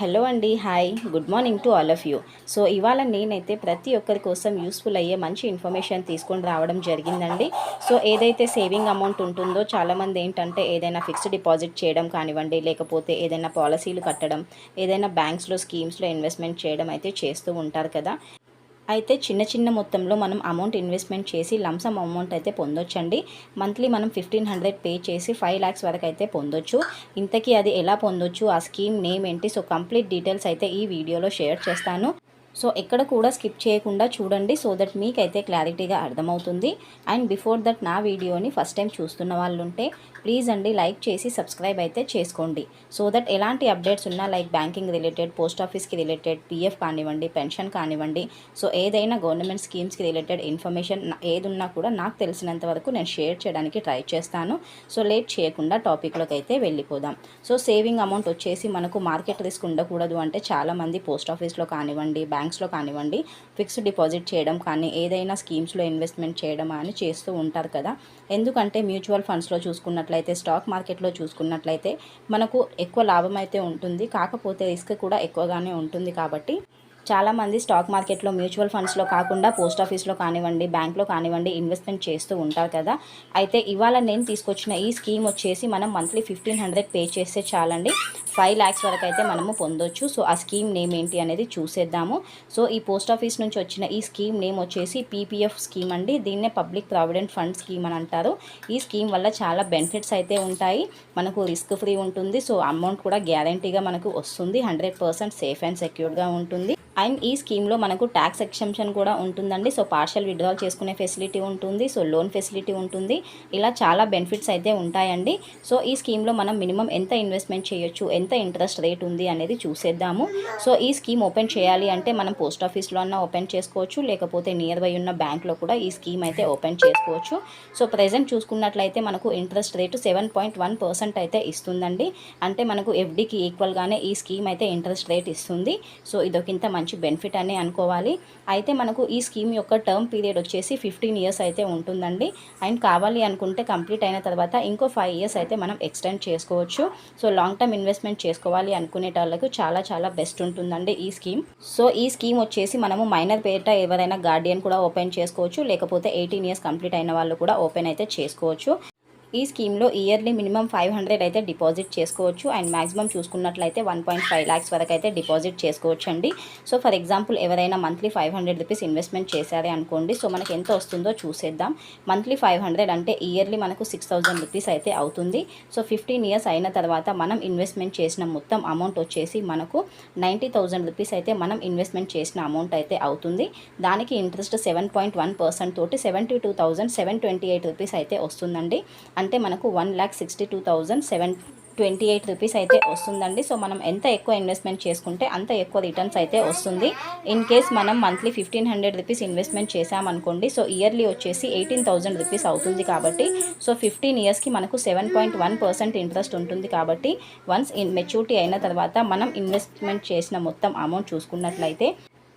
Hello అండి hi. Good morning to all of you. So ఇవాళ నేనైతే ప్రతి ఒక్కరి కోసం యూస్ఫుల్ అయ్యే మంచి ఇన్ఫర్మేషన్ తీసుకొని రావడం జరిగిందండి. సో ఏదైతే సేవింగ్ అమౌంట్ ఉంటుందో చాలామంది ఏంటంటే ఏదైనా ఫిక్స్డ్ డిపాజిట్ చేయడం కానివ్వండి లేకపోతే ఏదైనా పాలసీలు కట్టడం ఏదైనా బ్యాంక్స్లో స్కీమ్స్లో ఇన్వెస్ట్మెంట్ చేయడం అయితే చేస్తూ ఉంటారు కదా. అయితే చిన్న చిన్న మొత్తంలో మనం అమౌంట్ ఇన్వెస్ట్మెంట్ చేసి లంసమ్ అమౌంట్ అయితే పొందొచ్చండి. మంత్లీ మనం ఫిఫ్టీన్ హండ్రెడ్ పే చేసి ఫైవ్ ల్యాక్స్ వరకు అయితే పొందొచ్చు. ఇంతకీ అది ఎలా పొందొచ్చు? ఆ స్కీమ్ నేమ్ ఏంటి? సో కంప్లీట్ డీటెయిల్స్ అయితే ఈ వీడియోలో షేర్ చేస్తాను. సో ఎక్కడ కూడా స్కిప్ చేయకుండా చూడండి సో దట్ మీకైతే క్లారిటీగా అర్థమవుతుంది. అండ్ బిఫోర్ దట్ నా వీడియోని ఫస్ట్ టైం చూస్తున్న వాళ్ళు ఉంటే ప్లీజ్ అండి లైక్ చేసి సబ్స్క్రైబ్ అయితే చేసుకోండి. సో దట్ ఎలాంటి అప్డేట్స్ ఉన్నా లైక్ బ్యాంకింగ్ రిలేటెడ్ పోస్ట్ ఆఫీస్కి రిలేటెడ్ పీఎఫ్ కానివ్వండి పెన్షన్ కానివ్వండి సో ఏదైనా గవర్నమెంట్ స్కీమ్స్కి రిలేటెడ్ ఇన్ఫర్మేషన్ ఏదున్నా కూడా నాకు తెలిసినంత వరకు నేను షేర్ చేయడానికి ట్రై చేస్తాను. సో లేట్ చేయకుండా టాపిక్లోకి అయితే వెళ్ళిపోదాం. సో సేవింగ్ అమౌంట్ వచ్చేసి మనకు మార్కెట్ రిస్క్ ఉండకూడదు అంటే చాలామంది పోస్ట్ ఆఫీస్లో కానివ్వండి బ్యాంక్ బ్యాంక్స్లో కానివ్వండి ఫిక్స్డ్ డిపాజిట్ చేయడం కానీ ఏదైనా స్కీమ్స్లో ఇన్వెస్ట్మెంట్ చేయడం అని చేస్తూ ఉంటారు కదా. ఎందుకంటే మ్యూచువల్ ఫండ్స్లో చూసుకున్నట్లయితే స్టాక్ మార్కెట్లో చూసుకున్నట్లయితే మనకు ఎక్కువ లాభం అయితే ఉంటుంది. కాకపోతే రిస్క్ కూడా ఎక్కువగానే ఉంటుంది కాబట్టి చాలామంది స్టాక్ మార్కెట్లో మ్యూచువల్ ఫండ్స్లో కాకుండా పోస్ట్ ఆఫీస్లో కానివ్వండి బ్యాంక్లో కానివ్వండి ఇన్వెస్ట్మెంట్ చేస్తూ ఉంటారు కదా. అయితే ఇవాళ నేను తీసుకొచ్చిన ఈ స్కీమ్ వచ్చేసి మనం మంత్లీ ఫిఫ్టీన్ హండ్రెడ్ పే చేస్తే చాలండి. ఫైవ్ ల్యాక్స్ వరకు అయితే మనము పొందొచ్చు. సో ఆ స్కీమ్ నేమ్ ఏంటి అనేది చూసేద్దాము. సో ఈ పోస్ట్ ఆఫీస్ నుంచి వచ్చిన ఈ స్కీమ్ నేమ్ వచ్చేసి పీపీఎఫ్ స్కీమ్ అండి. దీన్నే పబ్లిక్ ప్రావిడెంట్ ఫండ్ స్కీమ్ అని అంటారు. ఈ స్కీమ్ వల్ల చాలా బెనిఫిట్స్ అయితే ఉంటాయి. మనకు రిస్క్ ఫ్రీ ఉంటుంది. సో అమౌంట్ కూడా గ్యారంటీగా మనకు వస్తుంది. హండ్రెడ్ పర్సెంట్ సేఫ్ అండ్ సెక్యూర్గా ఉంటుంది. అండ్ ఈ స్కీమ్లో మనకు ట్యాక్స్ ఎక్సెంప్షన్ కూడా ఉంటుందండి. సో పార్షల్ విత్డ్రాల్ చేసుకునే ఫెసిలిటీ ఉంటుంది. సో లోన్ ఫెసిలిటీ ఉంటుంది. ఇలా చాలా బెనిఫిట్స్ అయితే ఉంటాయండి. సో ఈ స్కీమ్లో మనం మినిమం ఎంత ఇన్వెస్ట్మెంట్ చేయొచ్చు? ఎంత ఇంట్రెస్ట్ రేట్ ఉంది అనేది చూసేద్దాము. సో ఈ స్కీమ్ ఓపెన్ చేయాలి అంటే మనం పోస్ట్ ఆఫీస్లో అన్న ఓపెన్ చేసుకోవచ్చు లేకపోతే నియర్ బై ఉన్న బ్యాంక్లో కూడా ఈ స్కీమ్ అయితే ఓపెన్ చేసుకోవచ్చు. సో ప్రజెంట్ చూసుకున్నట్లయితే మనకు interest rate seven point one percent అయితే ఇస్తుందండి. అంటే మనకు ఎఫ్డీకి ఈక్వల్గానే ఈ స్కీమ్ అయితే ఇంట్రెస్ట్ రేట్ ఇస్తుంది. సో ఇదొకింత మంచి బెనిఫిట్ అని అనుకోవాలి. అయితే మనకు ఈ స్కీమ్ యొక్క టర్మ్ పీరియడ్ వచ్చేసి ఫిఫ్టీన్ ఇయర్స్ అయితే ఉంటుందండి. అండ్ కావాలి అనుకుంటే కంప్లీట్ అయిన తర్వాత ఇంకో ఫైవ్ ఇయర్స్ అయితే మనం ఎక్స్టెండ్ చేసుకోవచ్చు. సో లాంగ్ టర్మ్ ఇన్వెస్ట్మెంట్ చేసుకోవాలి అనుకునే వాళ్ళకు చాలా చాలా బెస్ట్ ఉంటుందండి ఈ స్కీమ్. సో ఈ స్కీమ్ వచ్చేసి మనము మైనర్ పేట ఎవరైనా గార్డియన్ కూడా ఓపెన్ చేసుకోవచ్చు లేకపోతే ఎయిటీన్ ఇయర్స్ కంప్లీట్ అయిన వాళ్ళు కూడా ఓపెన్ అయితే చేసుకోవచ్చు. ఈ స్కీమ్లో ఇయర్లీ మినిమం ఫైవ్ హండ్రెడ్ అయితే డిపాజిట్ చేసుకోవచ్చు. అండ్ మ్యాక్సిమం చూసుకున్నట్లయితే వన్ పాయింట్ ఫైవ్ ల్యాక్స్ వరకు అయితే డిపాజిట్ చేసుకోవచ్చు అండి సో ఫర్ ఎగ్జాంపుల్ ఎవరైనా monthly five hundred rupees investment చేశారే అనుకోండి. సో మనకి ఎంత వస్తుందో చూసేద్దాం. మంత్లీ ఫైవ్ హండ్రెడ్ అంటే ఇయర్లీ మనకు సిక్స్ థౌజండ్ రూపీస్ అయితే అవుతుంది. సో ఫిఫ్టీన్ ఇయర్స్ అయిన తర్వాత మనం ఇన్వెస్ట్మెంట్ చేసిన మొత్తం అమౌంట్ వచ్చేసి మనకు నైంటీ థౌజండ్ రూపీస్ అయితే మనం ఇన్వెస్ట్మెంట్ చేసిన అమౌంట్ అయితే అవుతుంది. దానికి interest seven point one percent తోటి seventy two thousand seven twenty eight rupees అయితే వస్తుందండి. అంటే మనకు one lakh sixty two thousand seven twenty eight rupees అయితే వస్తుందండి. సో మనం ఎంత ఎక్కువ ఇన్వెస్ట్మెంట్ చేసుకుంటే అంత ఎక్కువ రిటర్న్స్ అయితే వస్తుంది. ఇన్ కేస్ మనం monthly fifteen hundred rupees investment చేసామనుకోండి సో ఇయర్లీ వచ్చేసి ఎయిటీన్ థౌసండ్ రూపీస్ అవుతుంది కాబట్టి సో ఫిఫ్టీన్ ఇయర్స్కి మనకు seven point one percent interest ఉంటుంది కాబట్టి వన్స్ ఇన్ మెచ్యూరిటీ అయిన తర్వాత మనం ఇన్వెస్ట్మెంట్ చేసిన మొత్తం అమౌంట్ చూసుకున్నట్లయితే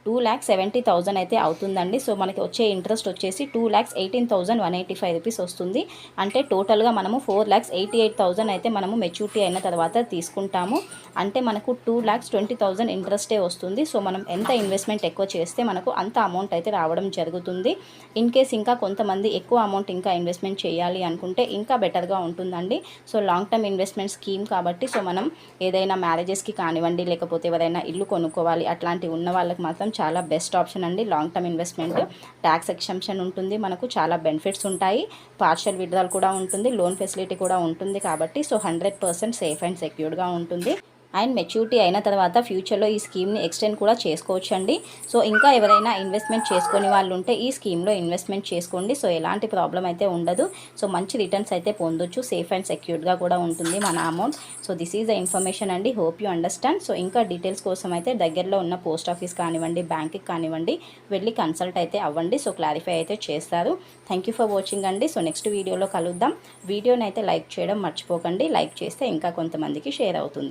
టూ ల్యాక్స్ సెవెంటీ థౌజండ్ అయితే అవుతుందండి. సో మనకి వచ్చే ఇంట్రెస్ట్ వచ్చేసి two lakhs eighteen thousand one eighty five rupees వస్తుంది. అంటే టోటల్గా మనము four lakhs eighty eight thousand అయితే మనము మెచ్యూరిటీ అయిన తర్వాత తీసుకుంటాము. అంటే మనకు టూ ల్యాక్స్ ట్వంటీ థౌజండ్ ఇంట్రెస్టే వస్తుంది. సో మనం ఎంత ఇన్వెస్ట్మెంట్ ఎక్కువ చేస్తే మనకు అంత అమౌంట్ అయితే రావడం జరుగుతుంది. ఇన్ కేస్ ఇంకా కొంతమంది ఎక్కువ అమౌంట్ ఇంకా ఇన్వెస్ట్మెంట్ చేయాలి అనుకుంటే ఇంకా బెటర్గా ఉంటుందండి. So long term investment scheme కాబట్టి సో మనం ఏదైనా మ్యారేజెస్కి కానివ్వండి లేకపోతే ఎవరైనా ఇల్లు కొనుక్కోవాలి అట్లాంటివి ఉన్న వాళ్ళకి మాత్రం చాలా బెస్ట్ ఆప్షన్ అండి. Long term investment tax exemption ఉంటుంది. మనకు చాలా బెనిఫిట్స్ ఉంటాయి. పార్షల్ విడ్రాల్ కూడా ఉంటుంది. లోన్ ఫెసిలిటీ కూడా ఉంటుంది కాబట్టి so hundred percent safe and సెక్యూర్డ్గా ఉంటుంది. అండ్ మెచ్యూరిటీ అయిన తర్వాత ఫ్యూచర్లో ఈ స్కీమ్ని ఎక్స్టెండ్ కూడా చేసుకోవచ్చండి. సో ఇంకా ఎవరైనా ఇన్వెస్ట్మెంట్ చేసుకునే వాళ్ళు ఉంటే ఈ స్కీమ్లో ఇన్వెస్ట్మెంట్ చేసుకోండి. సో ఎలాంటి ప్రాబ్లం అయితే ఉండదు. సో మంచి రిటర్న్స్ అయితే పొందొచ్చు. సేఫ్ అండ్ సెక్యూర్డ్గా కూడా ఉంటుంది మన amount. So this is the information అండి. Hope you understand. సో ఇంకా డీటెయిల్స్ కోసం అయితే దగ్గరలో ఉన్న పోస్ట్ ఆఫీస్ కానివ్వండి బ్యాంక్కి కానివ్వండి వెళ్ళి కన్సల్ట్ అయితే అవ్వండి. సో క్లారిఫై అయితే చేస్తారు. థ్యాంక్ యూ ఫర్ వాచింగ్ అండి. సో నెక్స్ట్ వీడియోలో కలుద్దాం. వీడియోని అయితే లైక్ చేయడం మర్చిపోకండి. లైక్ చేస్తే ఇంకా కొంతమందికి షేర్ అవుతుంది.